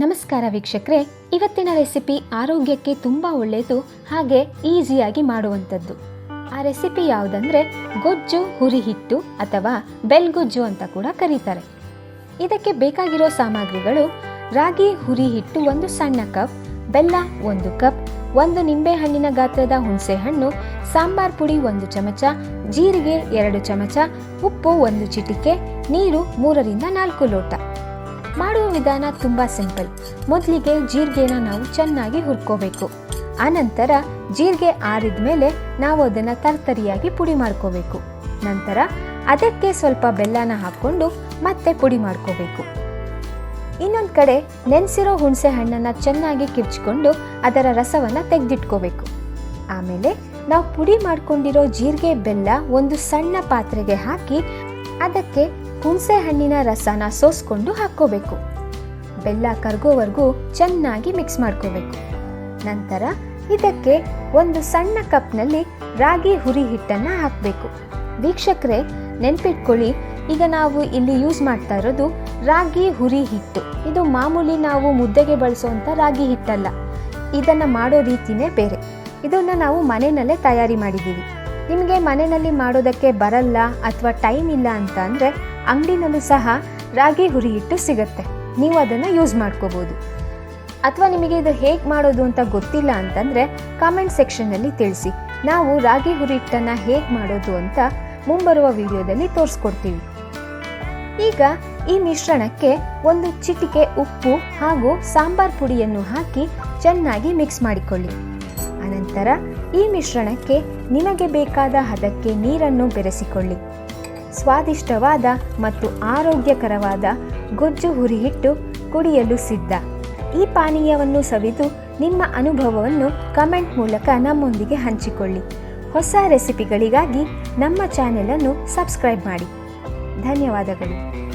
ನಮಸ್ಕಾರ ವೀಕ್ಷಕರೇ, ಇವತ್ತಿನ ರೆಸಿಪಿ ಆರೋಗ್ಯಕ್ಕೆ ತುಂಬ ಒಳ್ಳೆಯದು, ಹಾಗೆ ಈಸಿಯಾಗಿ ಮಾಡುವಂಥದ್ದು. ಆ ರೆಸಿಪಿ ಯಾವುದಂದ್ರೆ ಗೊಜ್ಜು ಹುರಿ ಹಿಟ್ಟು ಅಥವಾ ಬೆಲ್ಗೊಜ್ಜು ಅಂತ ಕೂಡ ಕರೀತಾರೆ. ಇದಕ್ಕೆ ಬೇಕಾಗಿರೋ ಸಾಮಗ್ರಿಗಳು ರಾಗಿ ಹುರಿ ಹಿಟ್ಟು ಒಂದು ಸಣ್ಣ ಕಪ್, ಬೆಲ್ಲ ಒಂದು ಕಪ್, ಒಂದು ನಿಂಬೆಹಣ್ಣಿನ ಗಾತ್ರದ ಹುಣಸೆಹಣ್ಣು ಸಾಂಬಾರ್ ಪುಡಿ ಒಂದು ಚಮಚ, ಜೀರಿಗೆ ಎರಡು ಚಮಚ, ಉಪ್ಪು ಒಂದು ಚಿಟಿಕೆ, ನೀರು ಮೂರರಿಂದ ನಾಲ್ಕು ಲೋಟ. ಮಾಡುವ ವಿಧಾನ ತುಂಬ ಸಿಂಪಲ್. ಮೊದಲಿಗೆ ಜೀರಿಗೆನ ನಾವು ಚೆನ್ನಾಗಿ ಹುರ್ಕೋಬೇಕು. ಆನಂತರ ಜೀರಿಗೆ ಆರಿದ ಮೇಲೆ ನಾವು ಅದನ್ನು ತರ್ತರಿಯಾಗಿ ಪುಡಿ ಮಾಡ್ಕೋಬೇಕು. ನಂತರ ಅದಕ್ಕೆ ಸ್ವಲ್ಪ ಬೆಲ್ಲನ ಹಾಕ್ಕೊಂಡು ಮತ್ತೆ ಪುಡಿ ಮಾಡ್ಕೋಬೇಕು. ಇನ್ನೊಂದು ಕಡೆ ನೆನೆಸಿರೋ ಹುಣಸೆ ಹಣ್ಣನ್ನು ಚೆನ್ನಾಗಿ ಕಿರ್ಚ್ಕೊಂಡು ಅದರ ರಸವನ್ನು ತೆಗೆದಿಟ್ಕೋಬೇಕು. ಆಮೇಲೆ ನಾವು ಪುಡಿ ಮಾಡ್ಕೊಂಡಿರೋ ಜೀರಿಗೆ ಬೆಲ್ಲ ಒಂದು ಸಣ್ಣ ಪಾತ್ರೆಗೆ ಹಾಕಿ ಅದಕ್ಕೆ ಹುಣಸೆ ಹಣ್ಣಿನ ರಸನ ಸೋಸ್ಕೊಂಡು ಹಾಕ್ಕೋಬೇಕು. ಬೆಲ್ಲ ಕರಗೋವರೆಗೂ ಚೆನ್ನಾಗಿ ಮಿಕ್ಸ್ ಮಾಡ್ಕೋಬೇಕು. ನಂತರ ಇದಕ್ಕೆ ಒಂದು ಸಣ್ಣ ಕಪ್ನಲ್ಲಿ ರಾಗಿ ಹುರಿ ಹಿಟ್ಟನ್ನು ಹಾಕಬೇಕು. ವೀಕ್ಷಕರೇ, ನೆನ್ಪಿಟ್ಕೊಳ್ಳಿ, ಈಗ ನಾವು ಇಲ್ಲಿ ಯೂಸ್ ಮಾಡ್ತಾ ಇರೋದು ರಾಗಿ ಹುರಿ ಹಿಟ್ಟು. ಇದು ಮಾಮೂಲಿ ನಾವು ಮುದ್ದೆಗೆ ಬಳಸುವಂಥ ರಾಗಿ ಹಿಟ್ಟಲ್ಲ. ಇದನ್ನು ಮಾಡೋ ರೀತಿನೇ ಬೇರೆ. ಇದನ್ನು ನಾವು ಮನೆಯಲ್ಲೇ ತಯಾರಿ ಮಾಡಿದ್ದೀವಿ. ನಿಮಗೆ ಮನೆಯಲ್ಲಿ ಮಾಡೋದಕ್ಕೆ ಬರಲ್ಲ ಅಥವಾ ಟೈಮ್ ಇಲ್ಲ ಅಂತ ಅಂದರೆ ಅಂಗಡಿನಲ್ಲೂ ಸಹ ರಾಗಿ ಹುರಿ ಹಿಟ್ಟು ಸಿಗುತ್ತೆ. ನೀವು ಅದನ್ನು ಯೂಸ್ ಮಾಡ್ಕೋಬೋದು. ಅಥವಾ ನಿಮಗೆ ಇದು ಹೇಗೆ ಮಾಡೋದು ಅಂತ ಗೊತ್ತಿಲ್ಲ ಅಂತಂದರೆ ಕಾಮೆಂಟ್ ಸೆಕ್ಷನ್ನಲ್ಲಿ ತಿಳಿಸಿ. ನಾವು ರಾಗಿ ಹುರಿ ಹಿಟ್ಟನ್ನು ಹೇಗೆ ಮಾಡೋದು ಅಂತ ಮುಂಬರುವ ವಿಡಿಯೋದಲ್ಲಿ ತೋರಿಸ್ಕೊಡ್ತೀವಿ. ಈಗ ಈ ಮಿಶ್ರಣಕ್ಕೆ ಒಂದು ಚಿಟಿಕೆ ಉಪ್ಪು ಹಾಗೂ ಸಾಂಬಾರ್ ಪುಡಿಯನ್ನು ಹಾಕಿ ಚೆನ್ನಾಗಿ ಮಿಕ್ಸ್ ಮಾಡಿಕೊಳ್ಳಿ. ಅನಂತರ ಈ ಮಿಶ್ರಣಕ್ಕೆ ನಿಮಗೆ ಬೇಕಾದ ಹದಕ್ಕೆ ನೀರನ್ನು ಬೆರೆಸಿಕೊಳ್ಳಿ. ಸ್ವಾದಿಷ್ಟವಾದ ಮತ್ತು ಆರೋಗ್ಯಕರವಾದ ಗೊಜ್ಜು ಹುರಿ ಹಿಟ್ಟು ಕುಡಿಯಲು ಸಿದ್ಧ. ಈ ಪಾನೀಯವನ್ನು ಸವಿದು ನಿಮ್ಮ ಅನುಭವವನ್ನು ಕಮೆಂಟ್ ಮೂಲಕ ನಮ್ಮೊಂದಿಗೆ ಹಂಚಿಕೊಳ್ಳಿ. ಹೊಸ ರೆಸಿಪಿಗಳಿಗಾಗಿ ನಮ್ಮ ಚಾನೆಲನ್ನು ಸಬ್ಸ್ಕ್ರೈಬ್ ಮಾಡಿ. ಧನ್ಯವಾದಗಳು.